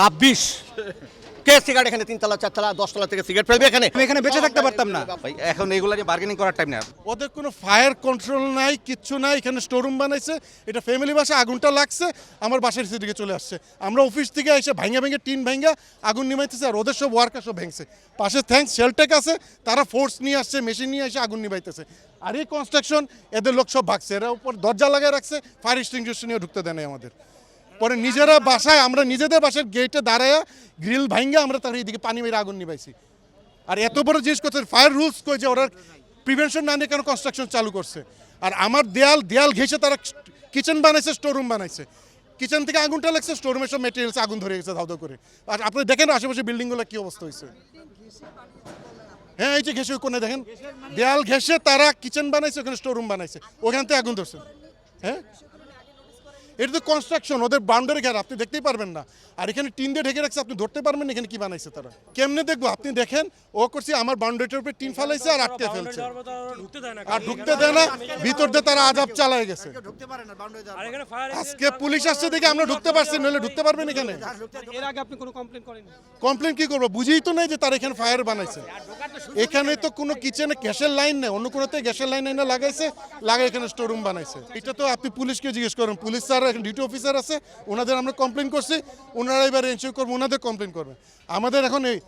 রাব্বিশ কে cigarette এখানে? তিনতলা চারতলা দশতলা থেকে সিগারেট ফেলবে এখানে? আমি এখানে বেঁচে থাকতে পারতাম না। ভাই এখন এগুলা নিয়ে বার্গেনিং করার টাইম না ওদের কোনো ফায়ার কন্ট্রোল নাই কিচ্ছু নাই এখানে স্টোরুম বানাইছে। এটা ফ্যামিলি বাসা আগুনটা লাগছে আমার বাসার দিকে চলে আসছে। আমরা অফিস থেকে এসে ভাঙা ভেঙে টিন ভাঙা আগুন নিমাইতেছে আর ওদের সব ওয়ার্কার সব ভেঙছে। পাশে থ্যাঙ্কস শেলটেক আছে তারা ফোর্স নিয়ে আসছে মেশিন নিয়ে এসে আগুন নিভাইতেছে। আর এই কনস্ট্রাকশন এদের লোক সব ভাগছে। এরা উপর দরজা লাগায় রাখছে ফায়ার এক্সটিংগুইশার নিয়ে ঢুকতে দেয় আমাদের। পরে নিজেরা বাসায়, আমরা নিজেদের বাসার গেটে দাঁড়ায় গ্রিল ভাঙ্গা আমরা তার এইদিকে পানি মেরে আগুন নিভাইছি। আর এত বড় জিনিস করছে ফায়ার রুলস কই যে ওরা প্রিভেনশন না নিয়ে কেন কনস্ট্রাকশন চালু করছে? আর আমার দেয়াল দেয়াল ঘেঁষে তারা কিচেন বানাইছে স্টোরুম বানাইছে। কিচেন থেকে আগুনটা লাগছে স্টোরুমের সব মেটেরিয়ালস আগুন ধরে গেছে ধাউ করে। আর আপনি দেখেন আশেপাশে বিল্ডিংগুলো কি অবস্থা হয়েছে হ্যাঁ এই যে ঘেসে কোনে দেখেন। দেয়াল ঘেঁষে তারা কিচেন বানাইছে, ওখানে স্টোরুম বানাইছে। ওখান থেকে আগুন ধরছে। হ্যাঁ? এটা তো কনস্ট্রাকশন ওদের বাউন্ডারি ঘেরা আপনি দেখতেই পারবেন না। আর এখানে টিন দিয়ে ঢেকে রাখছে আপনি ধরতে পারবেন এখানে কি বানাইছে তারা। কেমনে দেখব? আপনি দেখেন ও করছে আমার বাউন্ডারিটার উপরে টিন ফেলাইছে আর আটকে ফেলছে। আর ঢুকতে দেয় না ভিতর দিয়ে তারা আজাব চালায় গেছে। আজকে পুলিশ আসছে দেখে আমরা ঢুকতে পারছি নইলে ঢুকতে পারবেন এখানে। এর আগে আপনি কোনো কমপ্লেন কি করব? বুঝেই তো নাই যে তারা এখানে ফায়ার বানাইছে। এখানে তো কোনো কিচেনে গ্যাসের লাইন নেই অন্য কোনোতে গ্যাসের লাইন এনে লাগাইছে লাগাই এখানে স্টোরুম বানাইছে। এটা তো আপনি পুলিশকে জিজ্ঞেস করুন পুলিশ স্যার এখানে ডিউটি অফিসার আছে, ওনাদের আমরা কমপ্লেন করছি, ওনারা এবার এনশিওর করব, ওনাদের কমপ্লেন করবে। আমাদের এখন এই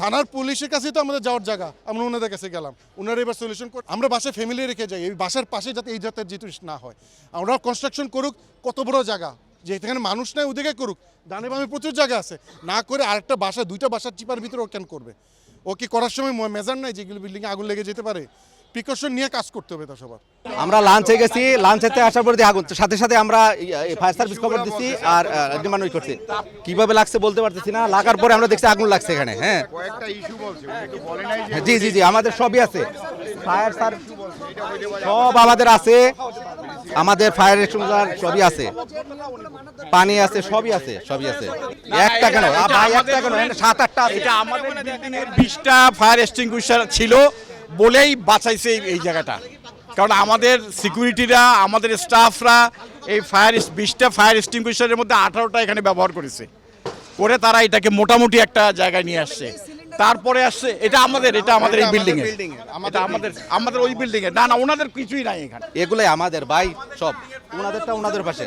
থানার পুলিশের কাছেই তো আমাদের যাওয়ার জায়গা, আমরা ওনাদের কাছে গেলাম, ওনারা এবার সলিউশন কর আমরা বাসায় ফ্যামিলি রেখে যাই, এই বাসার পাশে যাতে এই জাতের জিনিস না হয়। আমরা কনস্ট্রাকশন করুক, কত বড় জায়গা, যে এখানে মানুষ নাই, ওদিকে করুক, ডানে বামে প্রচুর জায়গা আছে। না করে আরেকটা বাসা, দুইটা বাসার চিপার ভিতরে ও কেন করবে? ও কি করার সময় মেজার নাই যেগুলো বিল্ডিংয়ে আগুন লেগে যেতে পারে? প্রিকশন নিয়ে কাজ করতে হবে তা সবার। আমরা লাঞ্চে গেছি লাঞ্চেতে আসার পর আগুন সাথে সাথে আমরা ফায়ার সার্ভিস খবর দিচ্ছি আর ডিমান্ড করছি। কীভাবে লাগছে বলতে পারতেছি না। লাগার পরে আমরা দেখছি আগুন লাগছে এখানে হ্যাঁ। কয়েকটা ইস্যু বলছে একটু বলে নাই জি জি জি আমাদের সবই আছে। ফায়ার সার্ভিস সব আমাদের আছে। আমাদের ফায়ার এক্সটিংগুইশার সবই আছে। পানি আছে সবই আছে সবই আছে। একটা কেন? ভাই একটা কেন? সাত আটটা আছে। এটা আমাদের বিশটা ফায়ার এক্সটিংগুইশার ছিল। বলেই বাঁচাইছে এই- জায়গাটা। কারণ আমাদের সিকিউরিটিরা আমাদের স্টাফরা এই ফায়ার বিশটা ফায়ার এক্সটিংগুইশারের মধ্যে আঠারোটা এখানে ব্যবহার করেছে। করে তারা এটাকে মোটামুটি একটা জায়গায় নিয়ে আসছে। তারপরে আসছে এটা আমাদের এটা আমাদের এই বিল্ডিং এর এটা আমাদের আমাদের ওই বিল্ডিং এর না না ওনাদের কিছুই নাই এখানে। এগুলাই আমাদের ভাই সব। ওনাদেরটা ওনাদের পাশে।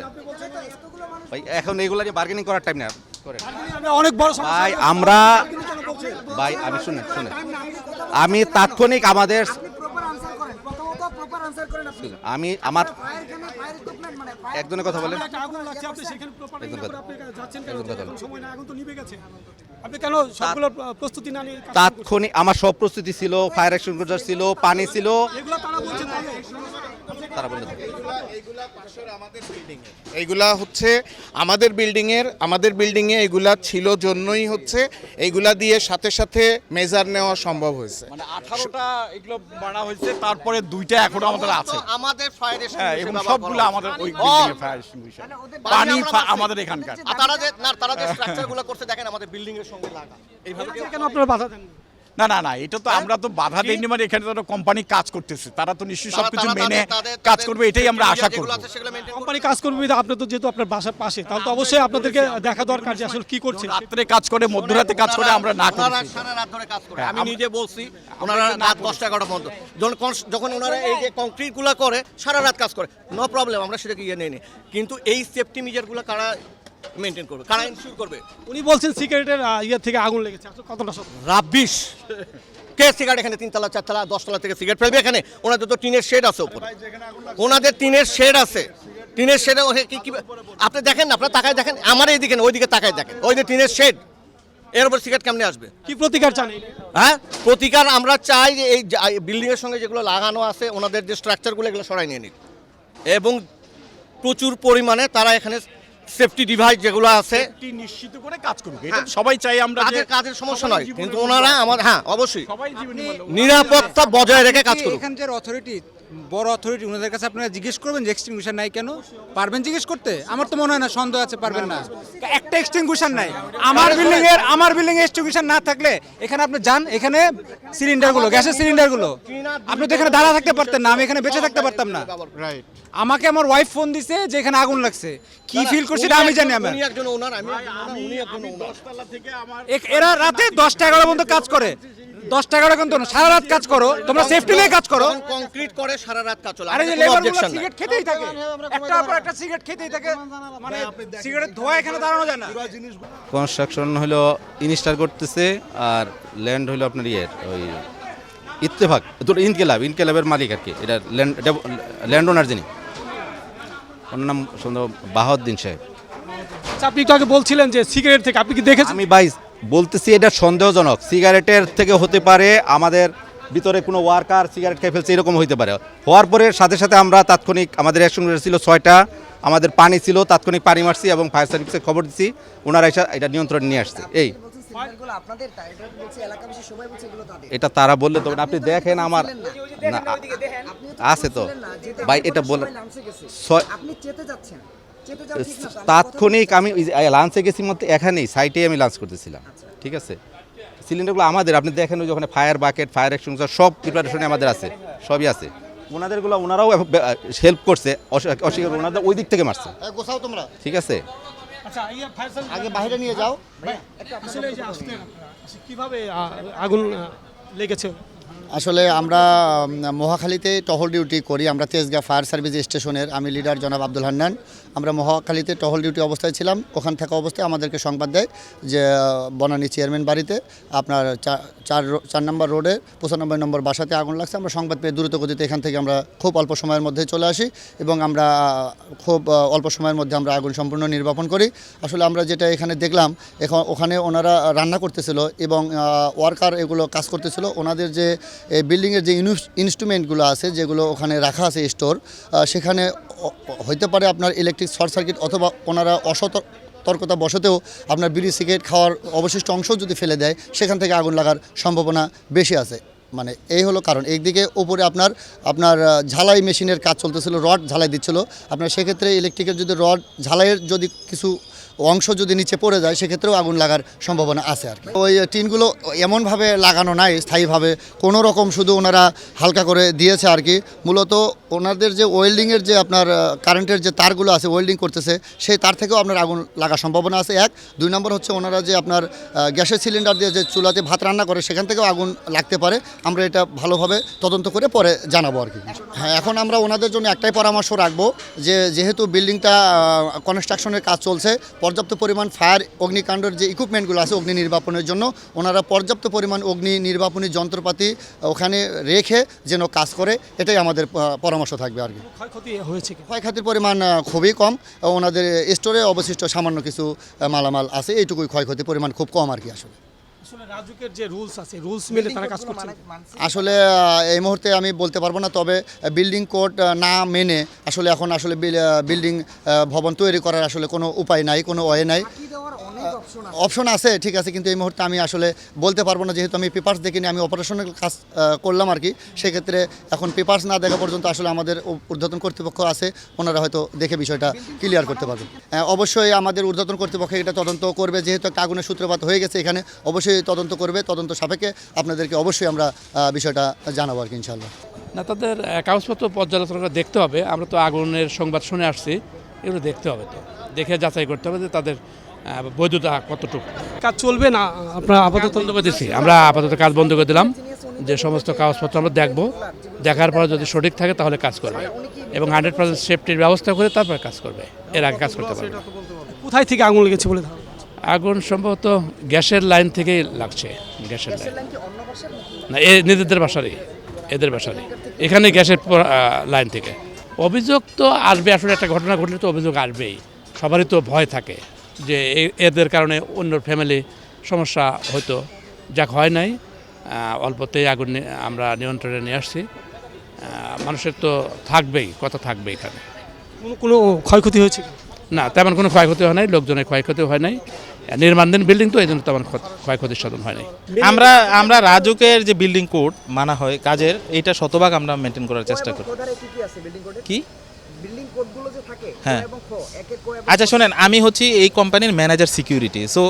ভাই এখন এগুলা নিয়ে বার্গেনিং করার টাইম না করে অনেক বড় ভাই আমরা ভাই আমি শুনে শুনে আমি তাৎক্ষণিক আমাদের আমি আমার একজনের কথা বলেন। আগুন লাগছে আপনি সেখানে proper একদম আপনি যাচ্ছেন কেন? একদম কথা এখন সময় না আগুন তো নিভে গেছে। আপনি কেন সবগুলো প্রস্তুতি না নিয়ে কাজ করছেন? তাৎক্ষণিক আমার সব প্রস্তুতি ছিল ফায়ার এক্সটিংগুইশার ছিল পানি ছিল। তারা এইগুলা হচ্ছে আমাদের বিল্ডিং এর আমাদের বিল্ডিং এ এগুলা ছিল জন্যই হচ্ছে এইগুলা দিয়ে সাথে সাথে মেজার নেওয়া সম্ভব হয়েছে। মানে আঠারোটা এগুলো বানা হয়েছে তারপরে দুইটা এখনও আমাদের আছে। আমাদের হ্যাঁ এবং সবগুলো আমাদের ওই ফায়ার পানি আমাদের এখানকার। তারা যে না তারা যে স্ট্রাকচারগুলো করছে দেখেন আমাদের বিল্ডিং এর সঙ্গে লাগা। এইভাবে কেন আপনারা বাধা দেন না না না এটা তো আমরা তো বাধা দেইনি মানে এখানে তো কোম্পানি কাজ করতেছে। তারা তো নিশ্চয়ই সবকিছু মেনে কাজ করবে এটাই আমরা আশা করব। কোম্পানি কাজ করবে আপনি তো যেহেতু আপনার বাসার পাশে তাহলে তো অবশ্যই আপনাদেরকে দেখা দরকার যে আসলে কি করছে রাত্রে কাজ করে মধ্যরাতে কাজ করে আমরা না করি। সারা রাত ধরে কাজ করে। হ্যাঁ, আমি নিজে বলছি ওনারা রাত দশটা এগারোটা পর্যন্ত। যখন যখন ওনারা এই যে কংক্রিটগুলা করে সারা রাত কাজ করে। নো প্রবলেম আমরা সেটাকে ইয়ে নেই কিন্তু এই সেফটি মেজারগুলো কারা মেনটেন করবে। কারা ইনশিওর করবে? উনি বলছেন সিগারেটের ইয়ে থেকে আগুন লেগেছে। আসলে কতটা সত্য? রাব্বিশ। কে সিগারেট এখানে? তিনতলা চারতলা দশতলা থেকে সিগারেট ফেলবে এখানে? ওনাদের তো টিনের শেড আছে উপরে। ওনাদের টিনের শেড আছে। টিনের শেডে কি কি আপনি দেখেন না আপনার তাকায় দেখেন। আমার এইদিকে না ওইদিকে তাকায় দেখেন। ওই যে টিনের শেড এর উপর সিগারেট কেমনে আসবে? কি প্রতিকার চান হ্যাঁ? প্রতিকার আমরা চাই যে এই বিল্ডিং এর সঙ্গে যেগুলো লাগানো আছে ওনাদের যে স্ট্রাকচারগুলো এগুলো সরাই নিয়ে নিন এবং প্রচুর পরিমাণে তারা এখানে সেফটি ডিভাইস যেগুলো আছে। নিশ্চিত করে কাজ করুক। এটা সবাই চাই আমরা যে কাজের কাজের সমস্যা নয় কিন্তু ওনারা আমার হ্যাঁ অবশ্যই। নিরাপত্তা বজায় রেখে কাজ করুক। এখানকার অথরিটি বড় অথরিটি ওনাদের কাছে আপনারা জিজ্ঞেস করবেন যে এক্সটিংগুইশার নাই কেন? পারবেন জিজ্ঞেস করতে? আমার তো মনে হয় না সন্দেহ আছে পারবেন না। একটা এক্সটিংগুইশার নাই। আমার বিল্ডিং এর আমার বিল্ডিং এ এক্সটিংগুইশার না থাকলে এখানে আপনি যান এখানে সিলিন্ডারগুলো গ্যাসের সিলিন্ডারগুলো আপনি তো এখানে দাঁড়া থাকতে পারতেন না আমি এখানে বেঁচে থাকতে পারতাম না। রাইট আমাকে আমার ওয়াইফ ফোন দিছে যে এখানে আগুন লাগছে। কি ফিল সেটা আমি জানি আমার। উনি একজন ওনার আমি একজন উনি একজন। এ- এরা রাতে দশটা এগারো পর্যন্ত কাজ করে। দশটা এগারো কিন্তু সারা রাত কাজ করো তোমরা সেফটি নিয়ে কাজ করো। যখন কনক্রিট করে সারা রাত কাজ চলে। আরে যে আমাদের লেবার objection সিগারেট খেতেই থাকে। একটার পর একটা সিগারেট খেতেই থাকে। মানে সিগারেট ধোয়া এখানে দাঁড়ানো যায় না। কনস্ট্রাকশন হলো ইনস্টার করতেছে আর ল্যান্ড হলো আপনার ইয়ের ওই ইত্তেফাক দুটো ইনকেলাব ইনকেলাবের মালিক আর কি। এটা ল্যান্ড ল্যান্ড ওনার যিনি। ওনার নাম সুন্দর বাহাউদ্দিন সাহেব। আচ্ছা, আপনি তো আগে বলছিলেন যে সিগারেট থেকে আপনি কি দেখেছেন? আমি ভাই বলতেছি এটা সন্দেহজনক। সিগারেটের থেকে হতে পারে আমাদের ভিতরে কোনো ওয়ার্কার সিগারেট খেয়ে ফেলছে এরকম হইতে পারে। হওয়ার পরে সাথে সাথে আমরা তাৎক্ষণিক আমাদের অ্যাকশন ছিল ছয়টা আমাদের পানি ছিল তাৎক্ষণিক পানি মারছি এবং ফায়ার সার্ভিসে খবর দিচ্ছি ওনারা এসে এটা নিয়ন্ত্রণ নিয়ে আসছে। এই। এটা তারা বললে তো আপনি দেখেন আমার না আছে তো। ভাই এটা বলে আপনি চেতে যাচ্ছেন। তাৎক্ষণিক আমি লাঞ্চে গেছি মধ্যে এখানেই সাইটেই আমি লাঞ্চ করতেছিলাম। ঠিক আছে? সিলিন্ডারগুলো আমাদের আপনি দেখেন ওই ওখানে ফায়ার বাকেট ফায়ার এক্সটিংগুইশার সব প্রিপারেশনে আমাদের আছে সবই আছে। ওনাদেরগুলো ওনারাও হেল্প করছে অস্বীকার ওনাদের ওই দিক থেকে মারছে। গোছাও তোমরা। ঠিক আছে? আচ্ছা আগে বাইরে নিয়ে যাও। আসলে কীভাবে আগুন লেগেছে? আসলে আমরা মহাখালীতে টহল ডিউটি করি। আমরা তেজগাঁ ফায়ার সার্ভিস স্টেশনের আমি লিডার জনাব আব্দুল হান্নান। আমরা মহাখালীতে টহল ডিউটি অবস্থায় ছিলাম। ওখান থাকা অবস্থায় আমাদেরকে সংবাদ দেয় যে, বনানী চেয়ারম্যান বাড়িতে আপনার চার চার নম্বর রোডে পঁচানব্বই নম্বর বাসাতে আগুন লাগছে। আমরা সংবাদ পেয়ে দ্রুত গতিতে এখান থেকে আমরা খুব অল্প সময়ের মধ্যে চলে আসি এবং আমরা খুব অল্প সময়ের মধ্যে আমরা আগুন সম্পূর্ণ নির্বাপন করি। আসলে আমরা যেটা এখানে দেখলাম, এখন ওখানে ওনারা রান্না করতেছিল এবং ওয়ার্কার এগুলো কাজ করতেছিল। ওনাদের যে বিল্ডিংয়ের যে ইনস্ট্রুমেন্টগুলো আছে, যেগুলো ওখানে রাখা আছে স্টোর সেখানে হইতে পারে আপনার ইলেকট্রিক শর্ট সার্কিট অথবা ওনারা অসতর্কতা বসতেও আপনার বিড়ি, সিগারেট খাওয়ার অবশিষ্ট অংশ যদি ফেলে দেয়, সেখান থেকে আগুন লাগার সম্ভাবনা বেশি আছে। মানে এই হলো কারণ। একদিকে উপরে আপনার আপনার ঝালাই মেশিনের কাজ চলতেছিল, রড ঝালাই দিচ্ছিল। আপনার সেক্ষেত্রে ইলেকট্রিকের যদি রড, ঝালাইয়ের যদি কিছু অংশ যদি নিচে পড়ে যায়, সেক্ষেত্রেও আগুন লাগার সম্ভাবনা আছে আর কি। ওই টিনগুলো এমনভাবে লাগানো নাই স্থায়ীভাবে, কোনো রকম শুধু ওনারা হালকা করে দিয়েছে আর কি। মূলত ওনাদের যে ওয়েল্ডিংয়ের যে আপনার কারেন্টের যে তারগুলো আছে, ওয়েল্ডিং করতেছে, সেই তার থেকেও আপনার আগুন লাগার সম্ভাবনা আছে। এক, দুই নম্বর হচ্ছে ওনারা যে আপনার গ্যাসের সিলিন্ডার দিয়ে যে চুলাতে ভাত রান্না করে, সেখান থেকেও আগুন লাগতে পারে। আমরা এটা ভালোভাবে তদন্ত করে পরে জানাব আর কি। হ্যাঁ এখন আমরা ওনাদের জন্য একটাই পরামর্শ রাখব যে, যেহেতু বিল্ডিংটা কনস্ট্রাকশনের কাজ চলছে পর্যাপ্ত পরিমাণ ফায়ার অগ্নিকাণ্ডের যে ইকুইপমেন্টগুলো আছে অগ্নি নির্বাপনের জন্য ওনারা পর্যাপ্ত পরিমাণ অগ্নি নির্বাপনী যন্ত্রপাতি ওখানে রেখে যেন কাজ করে এটাই আমাদের পরামর্শ থাকবে আর কি। ক্ষয়ক্ষতি হয়েছে ক্ষয়ক্ষতির পরিমাণ খুবই কম। ওনাদের স্টোরে অবশিষ্ট সামান্য কিছু মালামাল আছে এইটুকুই ক্ষয়ক্ষতির পরিমাণ খুব কম আর কি আসলে। আসলে রাজুকের যে রুলস আছে রুলস মেনে তারা কাজ করছে। মানে- মানছে। আসলে আহ, এই মুহূর্তে আমি বলতে পারব না তবে বিল্ডিং কোড না মেনে আসলে এখন আসলে বিল্ডিং ভবন তৈরি করার আসলে কোনো উপায় নাই কোনো ওয়ে নাই। অপশন আছে। ঠিক আছে কিন্তু এই মুহূর্তে আমি আসলে বলতে পারব না যেহেতু আমি পেপার্স দেখিনি আমি অপারেশনাল কাজ করলাম আর কি সেক্ষেত্রে এখন পেপার্স না দেখা পর্যন্ত আসলে আমাদের ঊর্ধ্বতন কর্তৃপক্ষ আছে ওনারা হয়তো দেখে বিষয়টা ক্লিয়ার করতে পারবেন। অবশ্যই আমাদের ঊর্ধ্বতন কর্তৃপক্ষ এটা তদন্ত করবে যেহেতু একটা আগুনের সূত্রপাত হয়ে গেছে এখানে অবশ্যই তদন্ত করবে তদন্ত সাপেক্ষে আপনাদেরকে অবশ্যই আমরা বিষয়টা জানাব আর কি ইনশাল্লাহ না তাদের কাগজপত্র পর্যালোচনা করে দেখতে হবে। আমরা তো আগুনের সংবাদ শুনে আসছি এগুলো দেখতে হবে তো। দেখে যাচাই করতে হবে যে তাদের বৈধতা কতটুকু। কাজ চলবে না আপনারা আপাতত বন্ধ করে দিচ্ছি। আমরা আপাতত কাজ বন্ধ করে দিলাম। যে সমস্ত কাগজপত্র আমরা দেখব দেখার পর যদি সঠিক থাকে তাহলে কাজ করবে। এবং হান্ড্রেড পার্সেন্ট সেফটির ব্যবস্থা করে তারপরে কাজ করবে। এর আগে কাজ করতে পারবে। কোথায় থেকে আগুন লেগেছে বলে আগুন সম্ভবত গ্যাসের লাইন থেকেই লাগছে গ্যাসের লাইন। না এ নিজেদের বাসারই এদের বাসারই এখানে গ্যাসের লাইন থেকে। অভিযোগ তো আসবে আসলে একটা ঘটনা ঘটলে তো অভিযোগ আসবেই। সবারই তো ভয় থাকে যে এ- এদের কারণে অন্য ফ্যামিলি সমস্যা হয়তো। যাক হয় নাই। অল্পতেই আগুন আমরা নিয়ন্ত্রণে নিয়ে আসছি। মানুষের তো থাকবেই কথা থাকবে এখানে। কোনো কোনো ক্ষয়ক্ষতি হয়েছে কি? না তেমন কোনো ক্ষয়ক্ষতি হয় নাই লোকজনের ক্ষয়ক্ষতি হয় নাই। নির্মাণধীন বিল্ডিং তো এই জন্য তেমন ক্ষয়ক্ষতি ক্ষয়ক্ষতির সাধন হয় নাই। আমরা আমরা রাজুকের যে বিল্ডিং কোড মানা হয় কাজের এইটা শতভাগ আমরা মেনটেন করার চেষ্টা করি। কি? হ্যাঁ। আচ্ছা শোনেন আমি হচ্ছি এই কোম্পানির ম্যানেজার সিকিউরিটি। সো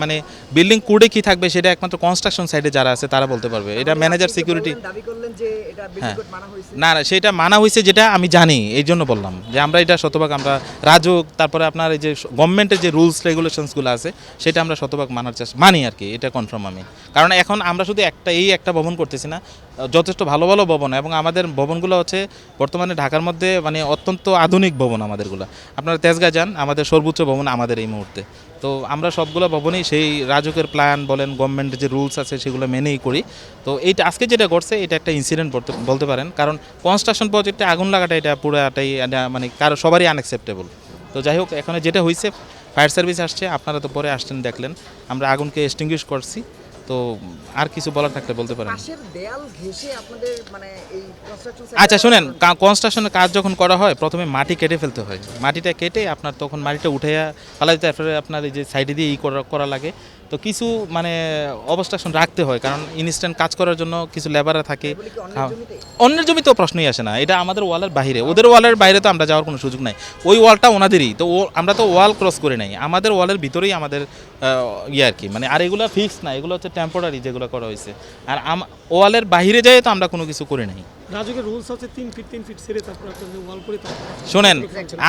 মানে বিল্ডিং কোডে কি থাকবে সেটা একমাত্র কনস্ট্রাকশন সাইডে যারা আছে তারা বলতে পারবে। এটা ম্যানেজার সিকিউরিটি না না সেটা মানা হয়েছে যেটা আমি জানি এই জন্য বললাম যে আমরা এটা শতভাগ আমরা রাজক তারপরে আপনার এই যে গভর্নমেন্টের যে রুলস রেগুলেশনসগুলো আছে সেটা আমরা শতভাগ মানার চেষ্টা মানি আর কি এটা কনফার্ম আমি। কারণ এখন আমরা শুধু একটা এই একটা ভবন করতেছি না যথেষ্ট ভালো ভালো ভবন এবং আমাদের ভবনগুলো হচ্ছে বর্তমানে ঢাকার মধ্যে মানে অত্যন্ত আধুনিক ভবন আমাদেরগুলো। আপনারা তেজগা যান, আমাদের সর্বোচ্চ ভবন আমাদের এই মুহূর্তে। তো আমরা সবগুলো ভবনই সেই রাজকের প্ল্যান বলেন গভর্নমেন্টের যে রুলস আছে সেগুলো মেনেই করি। তো এইটা আজকে যেটা করছে এটা একটা ইনসিডেন্ট বলতে পারেন। কারণ কনস্ট্রাকশন প্রজেক্টে আগুন লাগাটা এটা পুরোটাই মানে কারও, সবারই আনএক্সেপ্টেবল তো যাই হোক, এখানে যেটা হয়েছে ফায়ার সার্ভিস আসছে, আপনারা তো পরে আসছেন, দেখলেন। আমরা আগুনকে এক্সটিংগুইশ করছি। তো আর কিছু বলার থাকলে বলতে পারেন। মানে আচ্ছা শুনেন কনস্ট্রাকশনের কাজ যখন করা হয় প্রথমে মাটি কেটে ফেলতে হয়। মাটিটা কেটে আপনার তখন মাটিটা উঠে ফেলা তারপরে আপনার এই যে সাইডে দিয়ে ই করা লাগে। তো কিছু মানে অবস্ট্রাকশন রাখতে হয় কারণ ইনস্ট্যান্ট কাজ করার জন্য কিছু লেবাররা থাকে। হ্যাঁ। অন্যের জমিতেও প্রশ্নই আসে না। এটা আমাদের ওয়ালের বাইরে। ওদের ওয়ালের বাইরে তো আমরা যাওয়ার কোনো সুযোগ নাই। ওই ওয়ালটা ওনাদেরই। তো ও আমরা তো ওয়াল ক্রস করে নাই। আমাদের ওয়ালের ভিতরেই আমাদের ইয়ে আর কি। মানে আর এগুলো ফিক্স না। এগুলো হচ্ছে টেম্পোরারি যেগুলো করা হয়েছে। আর আম- ওয়ালের বাইরে যেয়ে তো আমরা কোনো কিছু করে নাই। রাজুকের রুলস আছে তিন ফিট তিন ফিট ছেড়ে তারপর আপনি ওয়াল করে শোনেন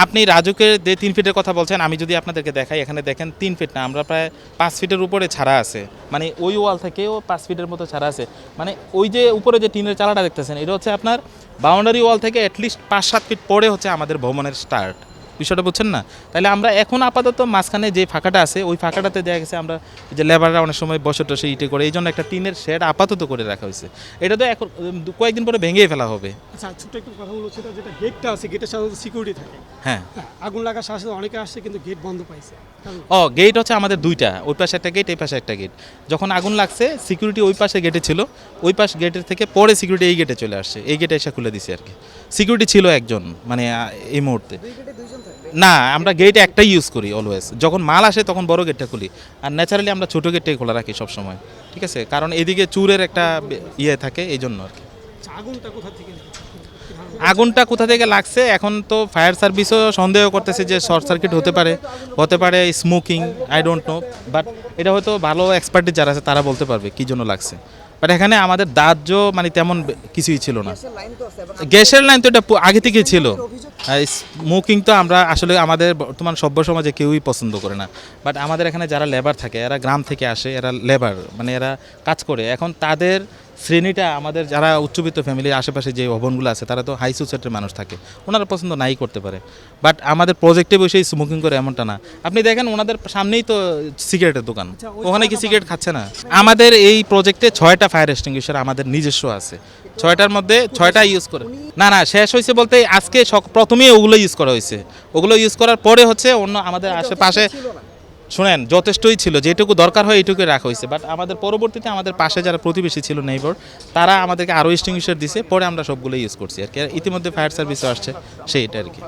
আপনি রাজুকের যে তিন ফিটের কথা বলছেন আমি যদি আপনাদেরকে দেখাই এখানে দেখেন তিন ফিট না আমরা প্রায় পাঁচ ফিটের উপরে ছাড়া আছে। মানে ওই ওয়াল থেকেও পাঁচ ফিটের মতো ছাড়া আছে। মানে ওই যে উপরে যে টিনের চালাটা দেখতেছেন এটা হচ্ছে আপনার বাউন্ডারি ওয়াল থেকে অ্যাটলিস্ট পাঁচ সাত ফিট পরে হচ্ছে আমাদের ভবনের স্টার্ট বিষয়টা বুঝছেন না? তাহলে আমরা এখন আপাতত মাঝখানে যে ফাঁকাটা আছে ওই ফাঁকাটাতে দেখা গেছে আমরা যে লেবাররা অনেক সময় বসে টসে ইটে করে এই জন্য একটা টিনের শেড আপাতত করে রাখা হয়েছে। এটা তো এখন কয়েকদিন পরে ভেঙেই ফেলা হবে। আচ্ছা ছোট্ট একটু কথা বলো সেটা যেটা গেটটা আছে গেটের সাথে সিকিউরিটি থাকে। হ্যাঁ। হ্যাঁ, আগুন লাগার সাথে সাথে অনেকে আসছে কিন্তু গেট বন্ধ পাইছে। ও গেট হচ্ছে আমাদের দুইটা ওই পাশে একটা গেট এই পাশে একটা গেট যখন আগুন লাগছে সিকিউরিটি ওই পাশে গেটে ছিল ওই পাশ গেটের থেকে পরে সিকিউরিটি এই গেটে চলে আসছে এই গেটে এসে খুলে দিছে আর কি। সিকিউরিটি ছিল একজন মানে এই মুহূর্তে। না আমরা গেট একটাই ইউজ করি অলওয়েজ যখন মাল আসে তখন বড় গেটটা খুলি। আর ন্যাচারালি আমরা ছোটো গেটটাই খোলা রাখি সবসময়। ঠিক আছে? কারণ এদিকে চুরের একটা ইয়ে থাকে এই জন্য আর কি। আচ্ছা, আগুনটা কোথা থেকে আগুনটা কোথা থেকে লাগছে? এখন তো ফায়ার সার্ভিসও সন্দেহ করতেছে যে শর্ট সার্কিট হতে পারে। হতে পারে smoking I don't know but এটা হয়তো ভালো এক্সপার্টি যারা আছে তারা বলতে পারবে কি জন্য লাগছে। বাট এখানে আমাদের দাহ্য মানে তেমন কিছুই ছিল না। গ্যাসের লাইন তো এটা আগে থেকেই ছিল। স্মোকিং তো আমরা আসলে আমাদের বর্তমান সভ্য সমাজে কেউই পছন্দ করে না। বাট আমাদের এখানে যারা লেবার থাকে এরা গ্রাম থেকে আসে এরা লেবার মানে এরা কাজ করে। এখন তাদের শ্রেণীটা আমাদের যারা উচ্চবিত্ত ফ্যামিলির আশেপাশে যে ভবনগুলো আছে তারা তো হাই সোসাইটির মানুষ থাকে। ওনারা পছন্দ নাই করতে পারে। বাট আমাদের প্রজেক্টে বসেই স্মোকিং করে এমনটা না। আপনি দেখেন ওনাদের সামনেই তো সিগারেটের দোকান। ওখানে কি সিগারেট খাচ্ছে না? আমাদের এই প্রজেক্টে ছয়টা ফায়ার এক্সটিংগুইশার আমাদের নিজস্ব আছে। ছয়টার মধ্যে ছয়টা ইউজ করে। না না শেষ হয়েছে বলতে আজকে প্রথমেই ওগুলো ইউজ করা হয়েছে। ওগুলো ইউজ করার পরে হচ্ছে অন্য আমাদের আশেপাশে শুনেন, যথেষ্টই ছিল, যেটুকু দরকার হয় এইটুকু রাখা হয়েছে। বাট আমাদের পরবর্তীতে আমাদের পাশে যারা প্রতিবেশী ছিল নেইবর তারা আমাদেরকে আরও এক্সটিংগুইশার দিছে, পরে আমরা সবগুলো ইউজ করছি। আর কি ইতিমধ্যে ফায়ার সার্ভিসও আসছে সেইটা আর কি।